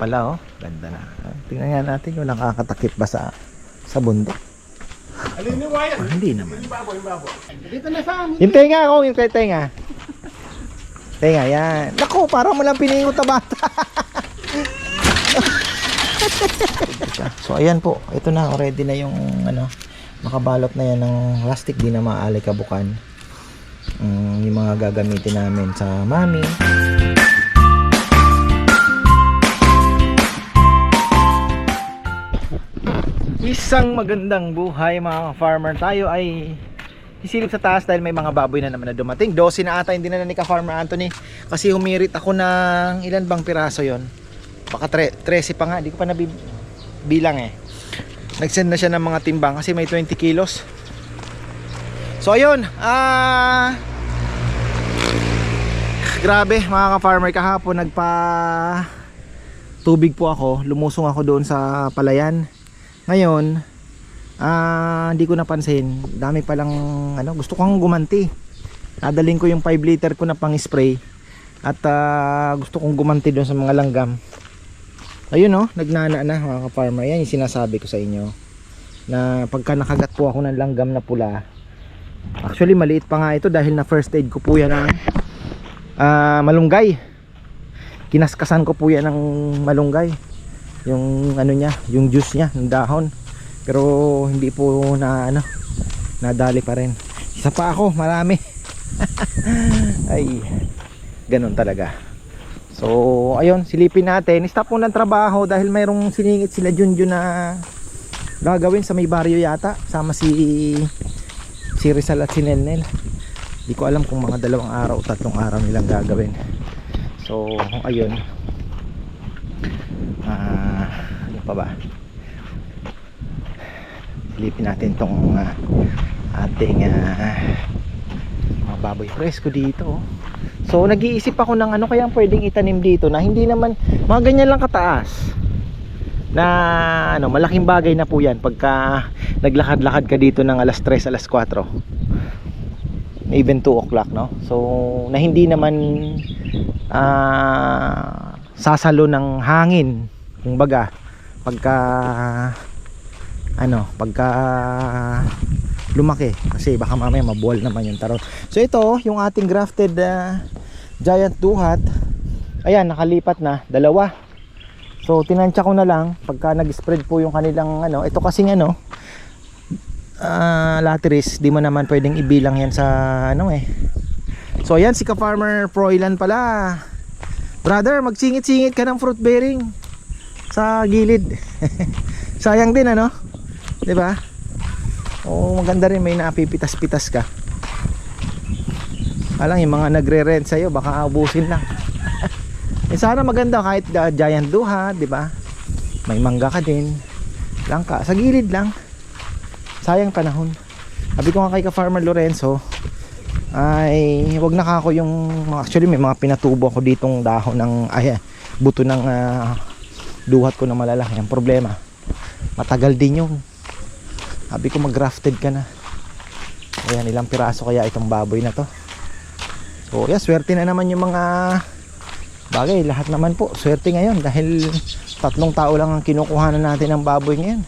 pala oh. Ganda na. Tingnan nga natin kung nakakatakip ba sa sa bundok. Alin ni Wayan? Ah, hindi naman. Yung babo, yung babo. Dito na sa amin. Yung tenga ako, yung kay tenga. Tenga, yan. Naku, parang mo lang piningot na bata. so ayan po, ito na, already na yung ano, makabalot na yan ng plastic, di na maaalay kabukan. Mm, yung mga gagamitin namin sa mami. Isang magandang buhay mga farmer. Tayo ay isilip sa taas dahil may mga baboy na naman na dumating. 12 na ata hindi na ni ka farmer Anthony. Kasi humirit ako ng ilan bang piraso yon? Baka tre- 13 pa nga hindi ko pa nabibilang eh. Nagsend na siya ng mga timbang kasi may 20 kilos. So ayun ah grabe mga ka-farmer. Kahapon nagpa tubig po ako. Lumusong ako doon sa palayan ngayon, ah hindi ko napansin. Dami palang ano, gusto kong gumanti. Nadaling ko yung 5 liter ko na pang spray at ah, gusto kong gumanti doon sa mga langgam. Ayun oh, nagnana na mga ka-farmer. Yan yung sinasabi ko sa inyo. Na pagka nakagat po ako ng langgam na pula. Actually maliit pa nga ito dahil na first aid ko po yan ng ah, malunggay. Kinaskasan ko po yan ng malunggay yung ano niya, yung juice niya, ng dahon. Pero hindi po na ano, nadali pa rin. Isa pa ako, marami. Ay, ganun talaga. So, ayun, silipin natin. Stop muna ng trabaho dahil mayroong siningit sila Junjun na gagawin sa may baryo yata. Sama si si Rizal at si Nelnel. Hindi ko alam kung mga dalawang araw o tatlong araw nilang gagawin. So, ayun ah ano pa ba? Silipin natin tong ah, ating ah, mga baboy presko dito. So nag-iisip ako ng ano kaya pwedeng itanim dito na hindi naman mga ganyan lang kataas. Na ano malaking bagay na po yan pagka naglakad-lakad ka dito ng alas 3 alas 4 even 2 o'clock no? So na hindi naman ah sasalo ng hangin kumbaga pagka ano pagka lumaki. Kasi baka mamaya mabuwal naman yung taron so ito yung ating grafted ah, giant duhat. Ayan nakalipat na. Dalawa. So tinansya ko na lang pagka nag-spread po yung kanilang ano ito kasing ano ah lattice di mo naman pwedeng ibilang yan sa ano eh. So ayan si ka farmer Froilan pala. Brother, magsingit-singit ka ng fruit bearing sa gilid. Sayang din ano? 'Di ba? Oo, maganda rin may napipitas-pitas ka. Alang yung mga nagre-rent sa iyo baka ubusin lang. eh sana maganda kahit uh, giant duha, 'di ba? May mangga ka din. Langka sa gilid lang. Sayang panahon. Sabi ko nga kay ka Farmer Lorenzo, ay wag na ako yung actually may mga pinatubo ako ditong dahon ng ay buto ng ah, duhat ko na malalaki ang problema. Matagal din yung sabi ko mag grafted ka na. Ayan ilang piraso kaya itong baboy na to? So yeah swerte na naman yung mga bagay. Lahat naman po swerte ngayon dahil tatlong tao lang ang kinukuhanan natin ng baboy ngayon.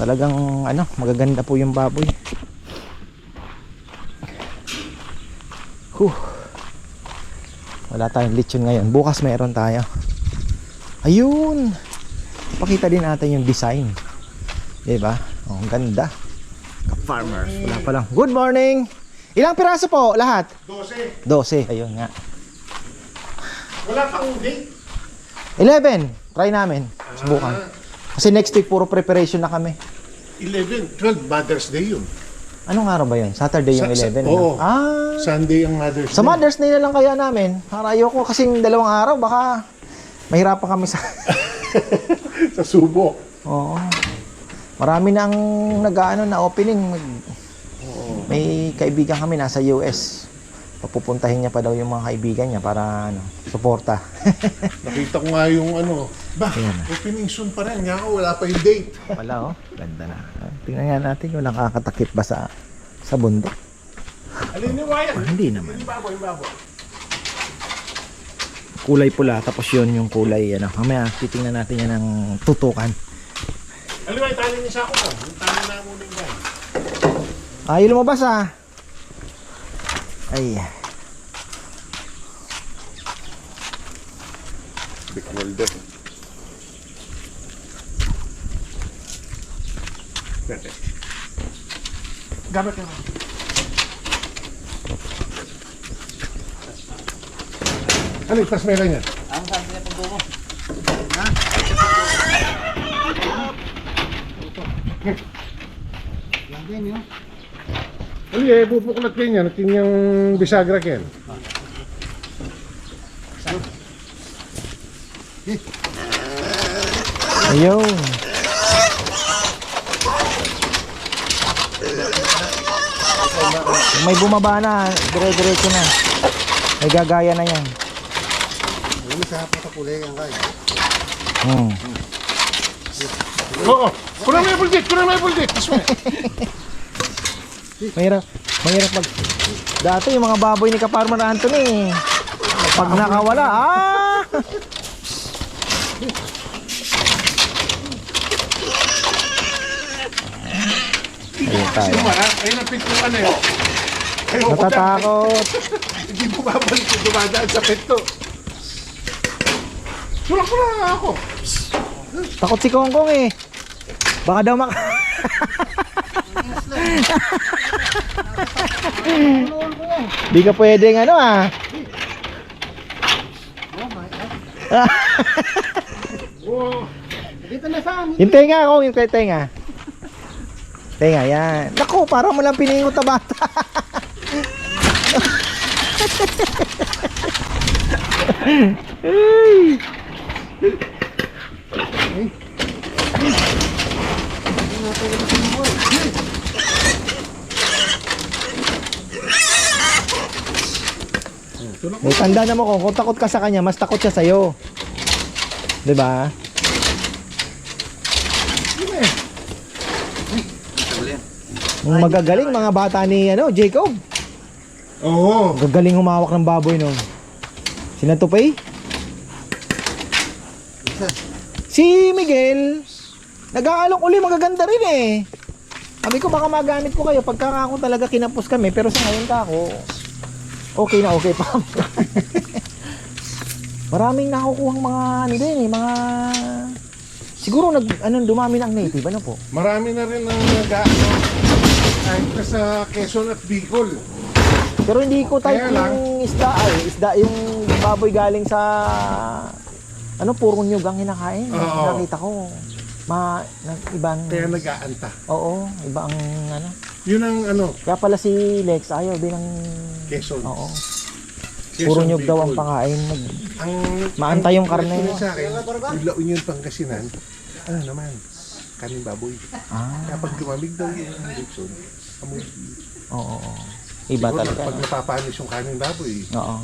Talagang ano magaganda po yung baboy. Huh. Wala tayong lechon ngayon. Bukas mayroon tayo. Ayun. Pakita din natin yung design. 'Di ba? Oh, ang ganda. Ka-farmers. Wala pa lang. Good morning. Ilang piraso po lahat? 12. 12. Ayun nga. Wala pang date. 11. Try namin. Subukan. Kasi next week puro preparation na kami. 11, 12, Mother's Day yun. Anong araw ba yun? Saturday yung Sa- sa- 11. oo. ano? Ah. Sunday ang Mother's Sa Day. Mother's Day na lang kaya namin. Para ayoko kasing dalawang araw baka mahirapan kami sa sa subo. Oo. Marami nang nag-ano na opening. Mag- May kaibigan kami nasa US. Papupuntahin niya pa daw yung mga kaibigan niya para ano, suporta. Nakita ko nga yung ano. Ba, Ayan. opening soon pa rin. Nga ako, wala pa yung date. Wala oh, ganda na. Tingnan nga natin kung nakakatakip ba sa sa bundok. Alin ni Wayan? Ah, hindi naman. Yung babo, yung babo. Kulay pula tapos yun yung kulay ano mamaya titingnan natin yan ng tutukan Alam mo, tali niya sa ako tali na muna yan. ay lumabas ah ay Big welder. Gamit ka. Ano, itas meron yan? Ano eh, bubuklat kayo niya, natin yung bisagra ayun. Kung may bumaba na. Dire-diretso na. May gagaya na yan Ano sa patakulay ang kay? hmm. Oo, mo yung buldik, kunan mo yung buldik. This way. Mahirap, mahirap mag... Dati yung mga baboy ni Kaparmer Anthony, pag nakawala, ah! Ayun tayo. Ayun ang picture ano yun. Na. Natatakot. Hindi mo babalik yung dumadaan sa pet to. Sulak mo na ako. Takot si Kong Kong eh. Baka daw mak... Di ka pwedeng ano ah. Oo. Dito na sa amin. Yung tenga ako, yung tenga. Tenga, yan. Naku, parang mo lang piningot na bata. Ay. May tanda na mo kung kung takot ka sa kanya, mas takot siya sa'yo. 'Di ba? Ang magagaling mga bata ni ano, Jacob. Oo. Gagaling humawak ng baboy noon. Sino to pa eh? Si Miguel. Nag-aalok uli, magaganda rin eh. Sabi ko baka magamit ko kayo pagka ako talaga kinapos kami pero sa ngayon ka ako okay na okay pa. Maraming nakukuhang mga ano din eh, mga siguro nag ano dumami ng native ano po. Marami na rin ang nag-ano. Kahit na sa Quezon at Bicol. Pero hindi ko type yung isda ay, isda yung baboy galing sa ano puro nyug ang hinakain. Oo. Nakita ko. Ma na, ibang Kaya nag-aanta. Oo, iba ang ano. Yun ang ano, Kaya pala si Lex ayaw din ng Quezon. Oo. Quezon, Puro nyug daw ang Bicol. pangkain. Nag- Ang Maantay yung karne. niya sa akin, yung La Union Pangasinan, ano naman, kanin baboy. Ah, Kaya pag lumamig daw yung Dixon, amoy. oo. oo. Iba Siguro, talaga. Pag napapanis yung kanin baboy, Oo.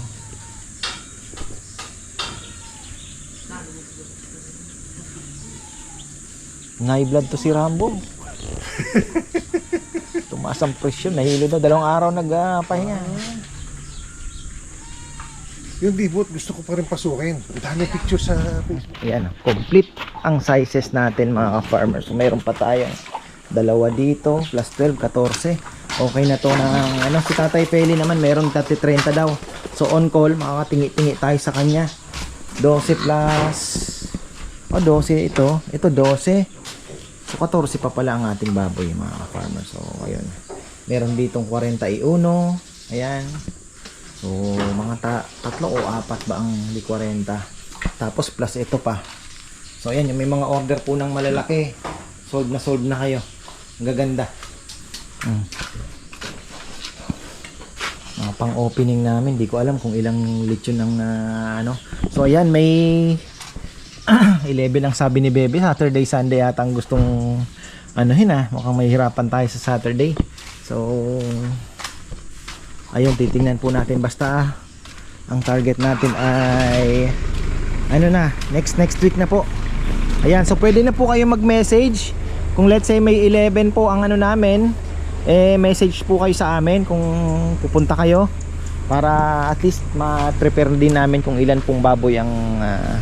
Blood to si Rambo. Tumaas ang presyon, nahilo na dalawang araw nagpahinga. yung dibot gusto ko pa rin pasukin. Ang dami picture sa Facebook. Ayan, complete ang sizes natin mga ka-farmers. So, mayroon pa tayong dalawa dito, plus 12, 14. Okay na to ng ano, si Tatay Feli naman, mayroon dati 30 daw. So on call, makakatingi-tingi tayo sa kanya. 12 plus, oh 12 ito, ito 12. So 14 pa pala ang ating baboy mga ka-farmers. So ayun, meron ditong 41, ayan. So, mga ta- tatlo o apat ba ang di 40. Tapos plus ito pa. So, ayan, yung may mga order po ng malalaki. Sold na sold na kayo. Ang gaganda. Mm. Mga pang-opening namin, di ko alam kung ilang lechon ang ah, ano. So, ayan, may 11 ang sabi ni Bebe. Saturday, Sunday yata ang gustong ano hin ah. Mukhang mahihirapan tayo sa Saturday. So, ayun titingnan po natin basta ang target natin ay ano na next next week na po ayan so pwede na po kayo mag message kung let's say may 11 po ang ano namin eh message po kayo sa amin kung pupunta kayo para at least ma-prepare din namin kung ilan pong baboy ang ah,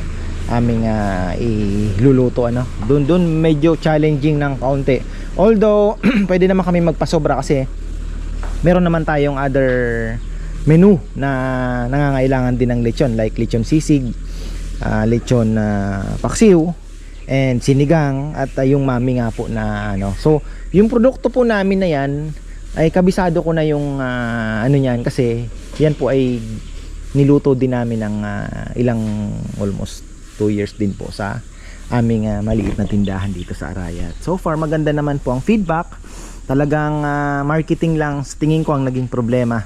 aming ah, iluluto ano. Doon doon medyo challenging ng kaunti. Although pwede naman kami magpasobra kasi meron naman tayong other menu na nangangailangan din ng lechon like lechon sisig, ah, lechon na paksiw and sinigang at ah, yung mami nga po na ano. So, yung produkto po namin na yan ay kabisado ko na yung ah, ano niyan kasi yan po ay niluto din namin ng ah, ilang almost 2 years din po sa aming ah, maliit na tindahan dito sa Arayat. So far maganda naman po ang feedback. Talagang ah, marketing lang sa tingin ko ang naging problema.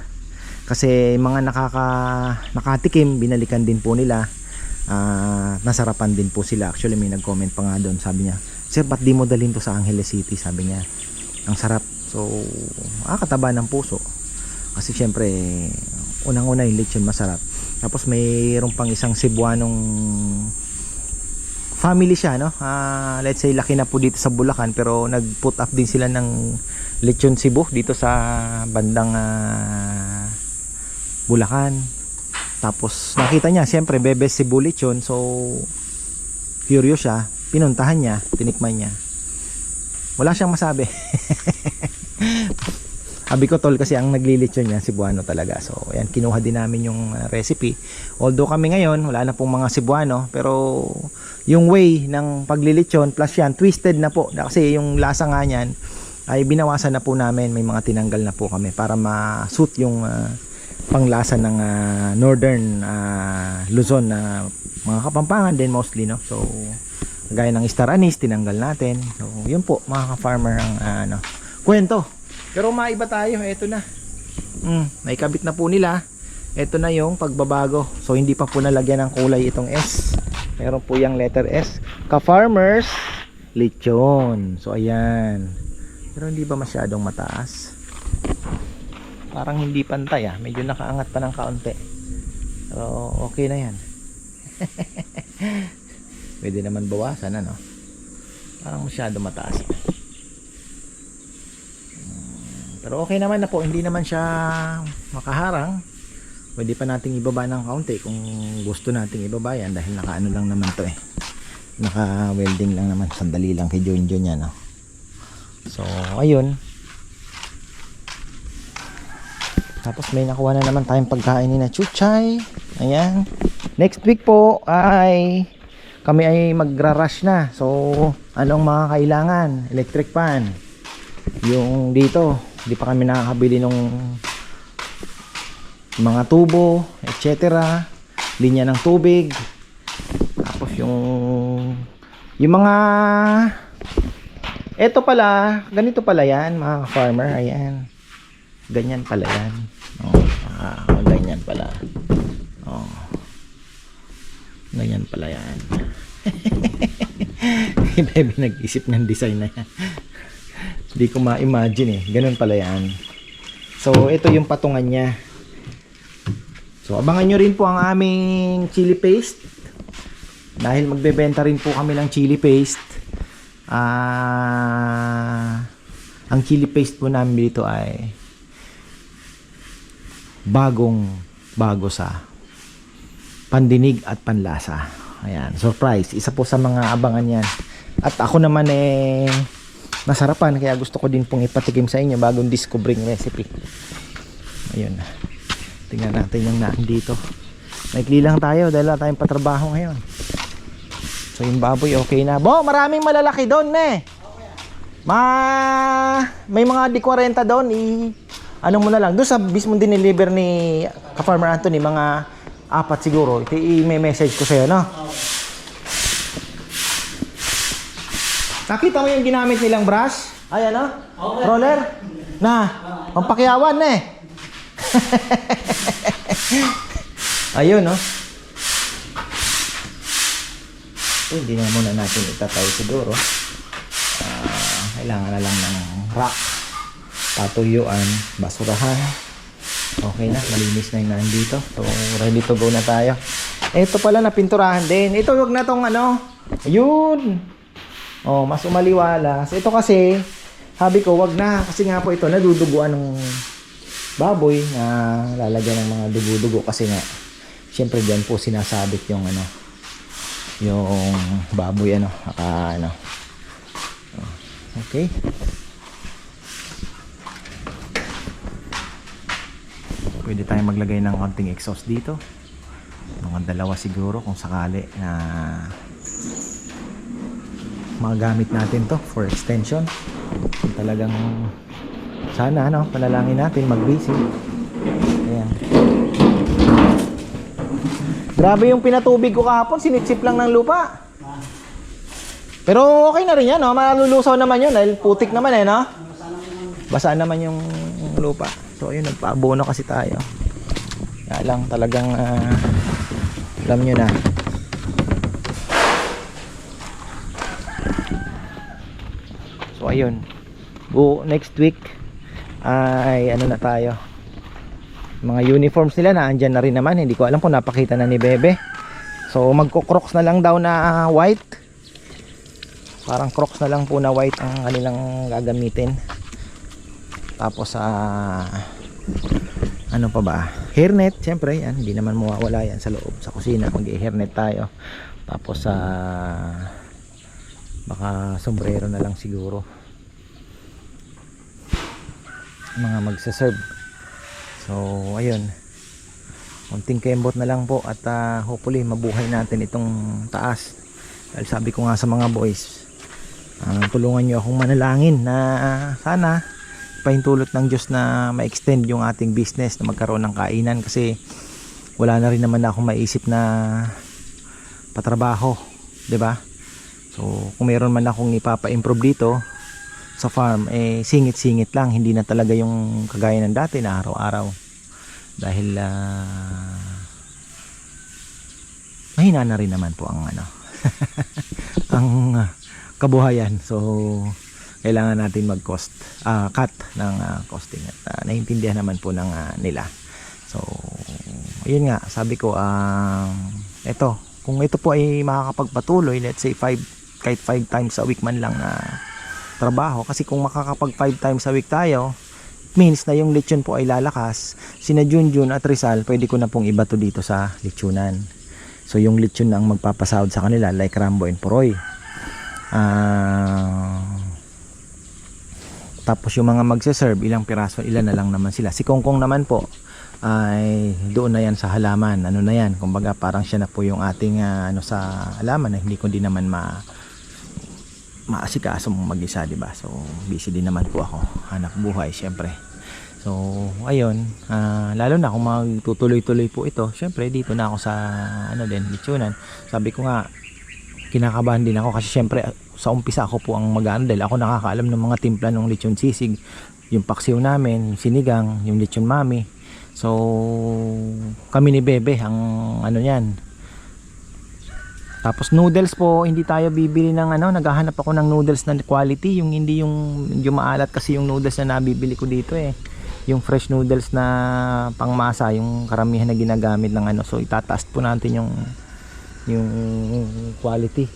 Kasi mga nakaka nakatikim binalikan din po nila. Ah, nasarapan din po sila. Actually may nag-comment pa nga doon, sabi niya, "Sir, ba't di mo dalhin to sa Angeles City?" sabi niya. Ang sarap. So, ah, kataba ng puso. Kasi syempre, unang-una yung lechon masarap. Tapos mayroon pang isang Cebuanong family siya, no? Ah, let's say laki na po dito sa Bulacan pero nag-put up din sila ng lechon Cebu dito sa bandang ah, Bulacan. Tapos nakita niya, siyempre Bebes Cebu lechon. So curious siya, pinuntahan niya, tinikman niya. Wala siyang masabi. Sabi ko tol kasi ang naglilitsyon niya Cebuano talaga. So ayan kinuha din namin yung uh, recipe. Although kami ngayon wala na pong mga Cebuano pero yung way ng paglilitsyon plus yan twisted na po kasi yung lasa nga niyan ay binawasan na po namin may mga tinanggal na po kami para ma-suit yung uh, panglasa ng uh, northern uh, Luzon na mga kapampangan din mostly no. So gaya ng star anise tinanggal natin. So yun po mga ka-farmer ang uh, ano kwento. Pero maiba tayo, eto na. Mm, naikabit na po nila. Ito na yung pagbabago. So hindi pa po nalagyan ng kulay itong S. Meron po yung letter S. Ka-farmers, lechon. So ayan. Pero hindi ba masyadong mataas? Parang hindi pantay ah. Medyo nakaangat pa ng kaunti. Pero okay na yan. Pwede naman bawasan ano. Parang masyado mataas. Pero okay naman na po, hindi naman siya makaharang. Pwede pa nating ibaba ng kaunti kung gusto nating ibaba yan dahil nakaano lang naman to eh. Naka welding lang naman, sandali lang kay John John yan. Oh. So, ayun. Tapos may nakuha na naman tayong pagkain ni na Chuchay. Ayan. Next week po ay kami ay magra-rush na. So, anong mga kailangan? Electric fan. Yung dito, hindi pa kami nakakabili ng mga tubo, etc. Linya ng tubig. Tapos yung yung mga eto pala, ganito pala yan mga farmer, ayan. Ganyan pala yan. Oh, ah, ganyan pala. Oh. Ganyan pala yan. Bebe nag-isip ng design na yan. Hindi ko ma-imagine eh. Ganun pala yan. So, ito yung patungan niya. So, abangan nyo rin po ang aming chili paste. Dahil magbebenta rin po kami ng chili paste. Ah, ang chili paste po namin dito ay bagong bago sa pandinig at panlasa. Ayan, surprise. Isa po sa mga abangan yan. At ako naman eh nasarapan kaya gusto ko din pong ipatikim sa inyo bagong discovering recipe. Ayun. Tingnan natin yung naan dito. Maikli lang tayo dahil wala tayong patrabaho ngayon. So yung baboy okay na. Bo maraming malalaki doon eh. Ma may mga di 40 doon i ano mo na lang. Doon sa mismo dineliver ni ka Farmer Anthony mga apat siguro. I-message ko sa'yo no Nakita mo yung ginamit nilang brush? Ay ano? Roller? Na, pampakyawan na eh. Ayun no. Oh, hindi na muna natin itatay siguro. Ah, kailangan na lang ng rock, patuyuan, basurahan. Okay na, malinis na yung nandito. So, ready to go na tayo. Ito pala na pinturahan din. Ito wag na tong ano. Ayun. Oh, mas umaliwalas. Ito kasi, sabi ko, wag na. Kasi nga po ito, naduduguan ng baboy na lalagyan ng mga dugo-dugo kasi nga syempre diyan po sinasabit yung ano yung baboy ano aka ano okay pwede tayong maglagay ng konting exhaust dito mga dalawa siguro kung sakali na magamit natin to for extension. Talagang sana ano panalangin natin mag ayan. Grabe yung pinatubig ko kahapon sinitsip lang ng lupa. Pero okay na rin yan no? Malulusaw naman yun dahil putik naman eh no? Basa naman yung lupa. So ayun nagpaabono kasi tayo. Kaya lang talagang ah, alam nyo na So ayun. Next week ay ano na tayo. Mga uniforms nila na andyan na rin naman. Hindi ko alam kung napakita na ni Bebe. So magko-crocs na lang daw na ah, white. Parang crocs na lang po na white ang kanilang gagamitin. Tapos sa ano pa ba? Hairnet, syempre yan. Hindi naman mawawala yan sa loob sa kusina. Mag-hairnet tayo. Tapos sa baka sombrero na lang siguro mga magsaserve so ayun. Konting kembot na lang po at ah, hopefully mabuhay natin itong taas. Dahil sabi ko nga sa mga boys ah, tulungan nyo akong manalangin na ah, sana pahintulot ng Diyos na ma-extend yung ating business na magkaroon ng kainan. Kasi wala na rin naman akong maisip na patrabaho 'di ba? So, kung meron man akong ipapa-improve dito sa farm, eh singit-singit lang, hindi na talaga yung kagaya ng dati na araw-araw. Dahil ah, mahina na rin naman po ang ano ang ah, kabuhayan. So, kailangan natin mag-cost ah, cut ng ah, costing at ah, naiintindihan naman po ng ah, nila. So, ayun nga, sabi ko um eto, kung ito po ay makakapagpatuloy, let's say 5 kahit 5 times a week man lang na trabaho. Kasi kung makakapag 5 times a week tayo means na yung lechon po ay lalakas. Sina Junjun at Rizal pwede ko na pong ibato dito sa lechonan. So yung lechon na ang magpapasahod sa kanila like Rambo and Poroy. Ah tapos yung mga magse-serve ilang piraso ilan na lang naman sila. Si Kongkong naman po ay doon na yan sa halaman. Ano na yan? Kumbaga parang siya na po yung ating ah, ano sa halaman na hindi ko din naman ma maasikaso mong mag-isa di ba? So busy din naman po ako. Hanap buhay syempre. So ayun. Ah, lalo na kung magtutuloy-tuloy po ito. Syempre dito na ako sa ano din lechonan sabi ko nga kinakabahan din ako kasi syempre sa umpisa ako po ang mag-handle ako nakakaalam ng mga timpla ng lechon sisig. Yung paksiw namin yung sinigang yung lechon mami. So kami ni Bebe ang ano yan tapos noodles po hindi tayo bibili ng ano naghahanap ako ng noodles na quality. Yung hindi yung medyo maalat kasi yung noodles na nabibili ko dito eh. Yung fresh noodles na pangmasa yung karamihan na ginagamit ng ano. So itataas po natin yung yung quality.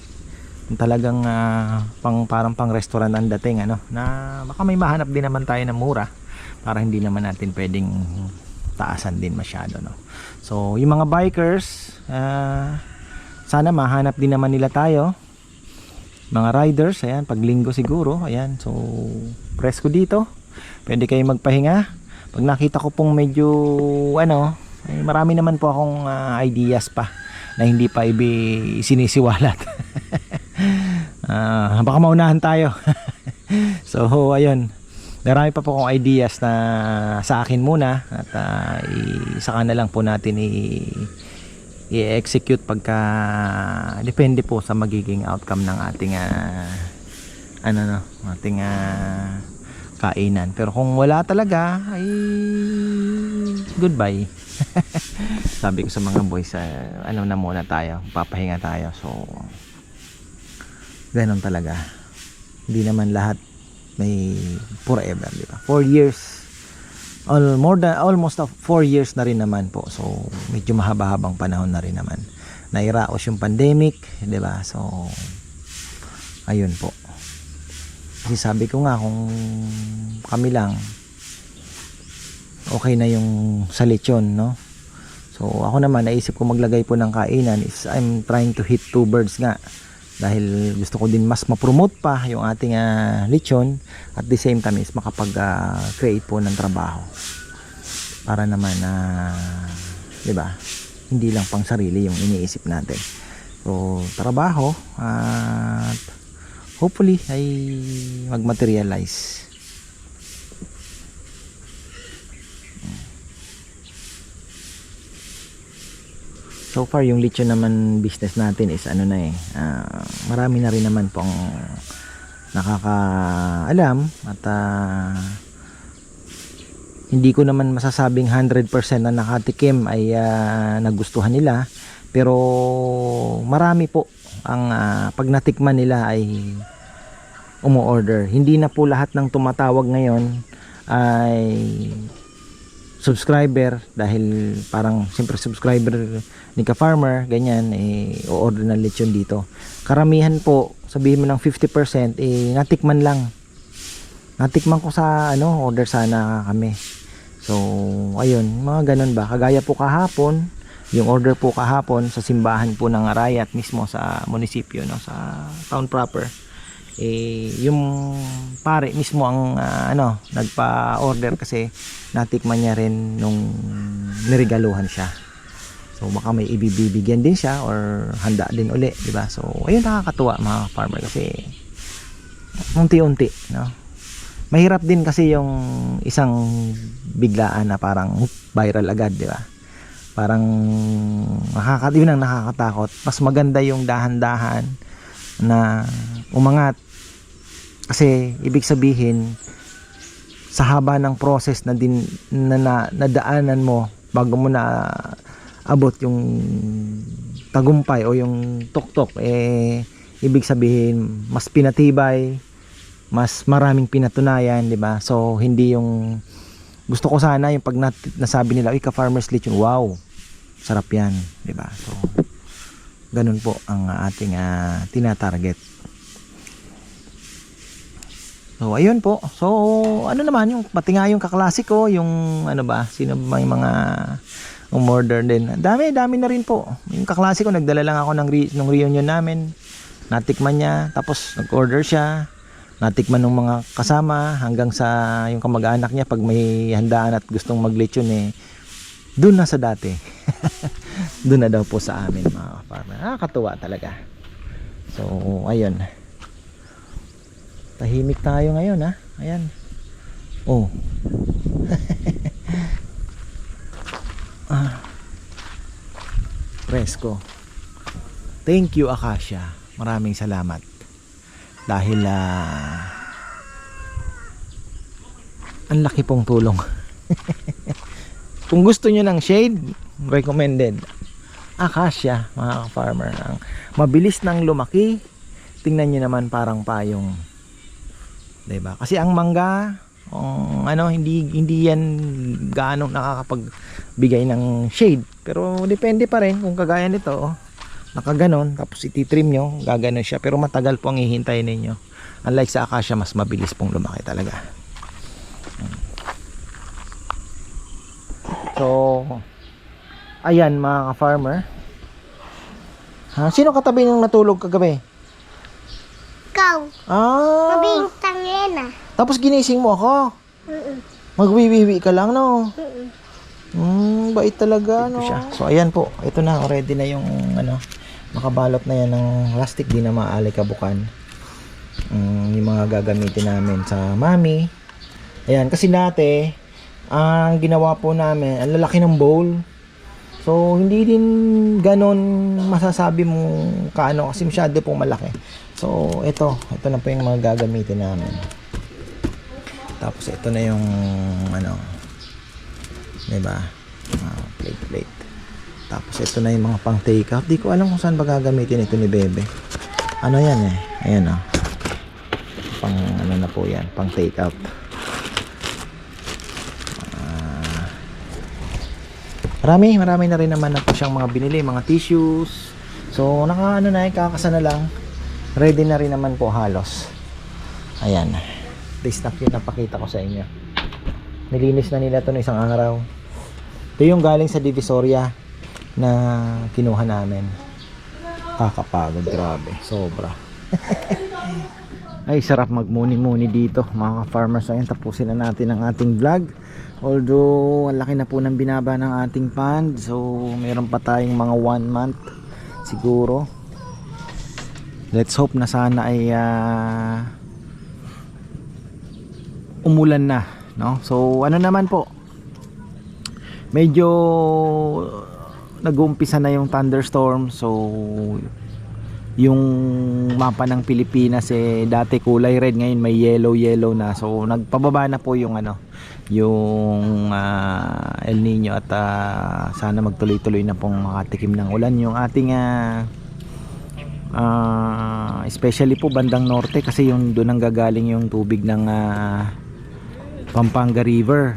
Yung talagang ah, pang parang pang restaurant ang dating ano. Na baka may mahanap din naman tayo na mura para hindi naman natin pwedeng taasan din masyado no. So yung mga bikers ah, sana mahanap din naman nila tayo. Mga riders ayan pag linggo siguro ayan. So presko dito. Pwede kayo magpahinga. Pag nakita ko pong medyo ano ay marami naman po akong ah, ideas pa na hindi pa ibi sinisiwalat Ah, baka maunahan tayo. So ayun. Marami pa po akong ideas na sa akin muna at i- saka na lang po natin i- i-execute pagka depende po sa magiging outcome ng ating ah, ano no ating ah, kainan. Pero kung wala talaga ay goodbye. Sabi ko sa mga boys ah, ano na muna tayo papahinga tayo. So ganon talaga. Hindi naman lahat may forever di ba? 4 years all, more than almost 4 years na rin naman po. So medyo mahaba-habang panahon na rin naman. Nairaos yung pandemic di ba? So ayun po. Kasi sabi ko nga kung kami lang okay na yung sa lechon, no? So, ako naman, naisip ko maglagay po ng kainan. Is I'm trying to hit two birds nga. Dahil gusto ko din mas ma-promote pa yung ating ah, lechon at the same time is makapag-create po ng trabaho. Para naman na, 'di ba? Hindi lang pang sarili yung iniisip natin. So, trabaho at hopefully ay mag-materialize. So far yung lechon naman business natin is ano na eh. ah, marami na rin naman pong nakakaalam at ah, hindi ko naman masasabing 100% na nakatikim ay ah, nagustuhan nila pero marami po ang ah, pag natikman nila ay umu-order. Hindi na po lahat ng tumatawag ngayon ay subscriber dahil parang siyempre subscriber ni ka farmer ganyan eh o-order ng lechon dito. Karamihan po sabihin mo ng 50% eh natikman lang. Natikman ko sa ano order sana kami. So ayun mga ganun ba? Kagaya po kahapon yung order po kahapon sa simbahan po ng Arayat mismo sa munisipyo no sa town proper eh yung pare mismo ang ah, ano nagpa-order kasi natikman niya rin nung niregaluhan siya. So baka may ibibigyan din siya or handa din uli, di ba? So ayun nakakatuwa mga farmer kasi unti-unti, no? Mahirap din kasi yung isang biglaan na parang viral agad, di ba? Parang nakaka yun ang nakakatakot. Mas maganda yung dahan-dahan na umangat kasi ibig sabihin sa haba ng process na din na, na nadaanan mo bago mo na abot yung tagumpay o yung tuktok eh ibig sabihin mas pinatibay mas maraming pinatunayan di ba? So hindi yung gusto ko sana yung pag nat- nasabi nila uy ka farmers lechon wow sarap yan di ba? So ganun po ang ating ah, tinatarget So, ayun po. So, ano naman, yung pati nga yung kaklase ko, yung ano ba, sino ba yung mga umorder din. Dami, dami na rin po. Yung kaklase ko, nagdala lang ako ng re- nung reunion namin. Natikman niya, tapos nag-order siya. Natikman ng mga kasama hanggang sa yung kamag-anak niya pag may handaan at gustong maglechon eh. Doon na sa dati. Doon na daw po sa amin mga farmer. Nakakatuwa talaga. So, ayun. Tahimik tayo ngayon ha. Ayan. Oh. ah. Presko. Thank you Akasha. Maraming salamat. Dahil ah ang laki pong tulong. Kung gusto nyo ng shade, recommended. Akasha, mga farmer. Ang mabilis nang lumaki. Tingnan nyo naman parang payong 'di ba? Kasi ang mangga, ang ano hindi hindi yan gaano nakakapagbigay ng shade. Pero depende pa rin kung kagaya nito, oh. Nakaganon tapos iti-trim nyo, gaganon siya pero matagal po ang hihintayin ninyo. Unlike sa acacia, mas mabilis pong lumaki talaga. So, ayan mga ka-farmer. Ha, sino katabi nung natulog kagabi? Ikaw, Ah, mabintang yan ah. tapos ginising mo ako. Mm-mm. Magwiwiwi ka lang, no? Mm-mm. Hmm, bait talaga, no? Siya. So, ayan po. Ito na, already na yung, ano, nakabalot na yan ng plastic. Di na maaalay kabukan. Um, yung mga gagamitin namin sa mami. Ayan, kasi dati, ang ginawa po namin, ang lalaki ng bowl. So, hindi din ganon masasabi mo kaano kasi masyado pong malaki. So, ito. Ito na po yung mga gagamitin namin. Tapos, ito na yung, ano, 'di ba? Ah, plate plate. Tapos ito na yung mga pang take out. Di ko alam kung saan ba gagamitin ito ni Bebe. Ano 'yan eh? Ayan oh. Pang ano na po 'yan, pang take out. Ah. Marami, marami na rin naman na po siyang mga binili, mga tissues. So, naka ano na, eh, kakasa na lang. Ready na rin naman po halos. Ayan. This stock yung napakita ko sa inyo. Nilinis na nila to ng isang araw. Ito yung galing sa Divisoria na kinuha namin. Kakapagod, grabe. Sobra. Ay, sarap magmuni-muni dito mga ka-farmers. Ayun, tapusin na natin ang ating vlog. Although, ang laki na po ng binaba ng ating pond. So, meron pa tayong mga one month siguro. Let's hope na sana ay ah, umulan na. No? So, ano naman po, medyo nag-uumpisa na yung thunderstorm. So, yung mapa ng Pilipinas eh dati kulay red ngayon may yellow yellow na so nagpababa na po yung ano yung ah, El Nino at ah, sana magtuloy-tuloy na pong makatikim ng ulan yung ating ah, ah, especially po bandang norte kasi yung doon ang gagaling yung tubig ng ah, Pampanga River.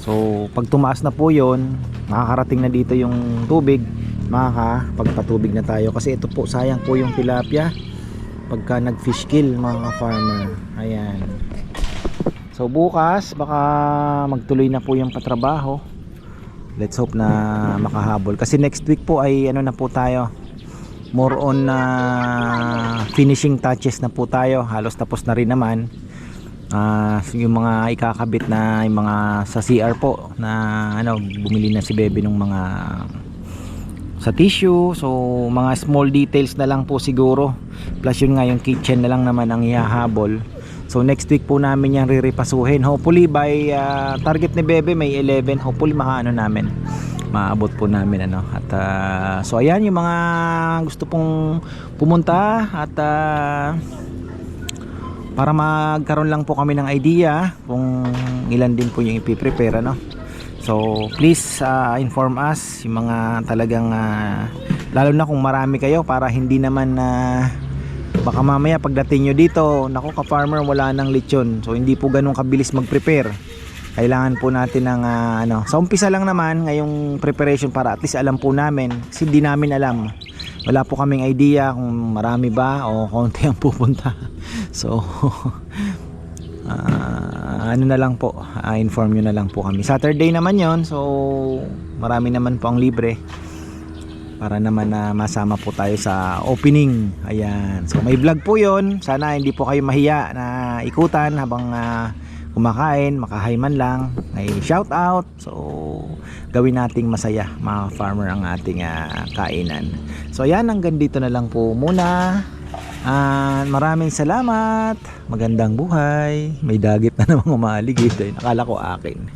So pag tumaas na po yon makakarating na dito yung tubig makakapagpatubig na tayo. Kasi ito po sayang po yung tilapia pagka nag fish kill mga ka-farmer ayan. So bukas baka magtuloy na po yung patrabaho. Let's hope na makahabol. Kasi next week po ay ano na po tayo more on na finishing touches na po tayo. Halos tapos na rin naman. Ah, yung mga ikakabit na yung mga sa CR po na ano bumili na si Bebe ng mga sa tissue. So mga small details na lang po siguro. Plus yun nga yung kitchen na lang naman ang ihahabol. So next week po namin yan riripasuhin hopefully by ah, target ni Bebe may 11 hopefully makaano namin maabot po namin ano. At ah, so ayan yung mga gusto pong pumunta at ah, para magkaroon lang po kami ng idea kung ilan din po yung ipiprepare ano. So please uh, inform us yung mga talagang uh, lalo na kung marami kayo para hindi naman na baka mamaya pagdating nyo dito naku ka farmer wala nang lechon. So hindi po ganun kabilis mag prepare kailangan po natin ng ah, ano sa umpisa lang naman ngayong preparation para at least alam po namin kasi hindi namin alam. Wala po kaming idea kung marami ba o konti ang pupunta. So ah, ano na lang po ah, inform nyo na lang po kami. Saturday naman yon so marami naman po ang libre para naman na masama po tayo sa opening. Ayan. So may vlog po yon sana hindi po kayo mahiya na ikutan habang ah, kumakain makahay man lang may shout out. So gawin nating masaya mga farmer ang ating ah, kainan. So ayan hanggang dito na lang po muna. Ah, maraming salamat. Magandang buhay. May dagit na namang umaligid nakala ko akin